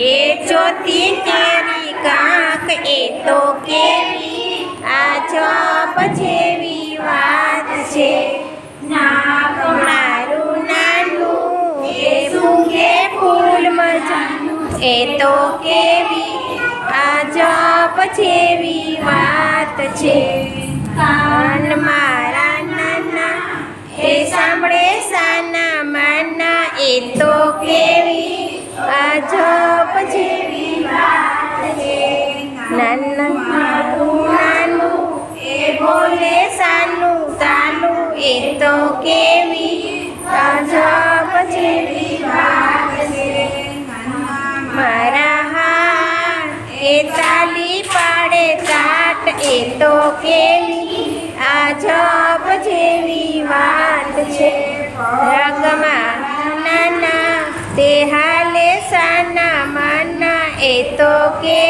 એ ચોથી કેરી કાંક, એ તો કેવી આ ચોપ જેવી વાત છે. નાક મારું નાનું, એ ફૂગે ફૂલ મજાનું. એ તો કેવી આ ચોપ જેવી વાત છે. કાન મારા નાના, એ સાંભળે સાના. નાના, નાનું સાનું તાનું એ તો કેવી વાત છે. મારા હાથ પાડે તાટ એ તો કેવી આ જેવી વાત છે. રગમાં નાના, તે હાલે સાના એ તો કેવી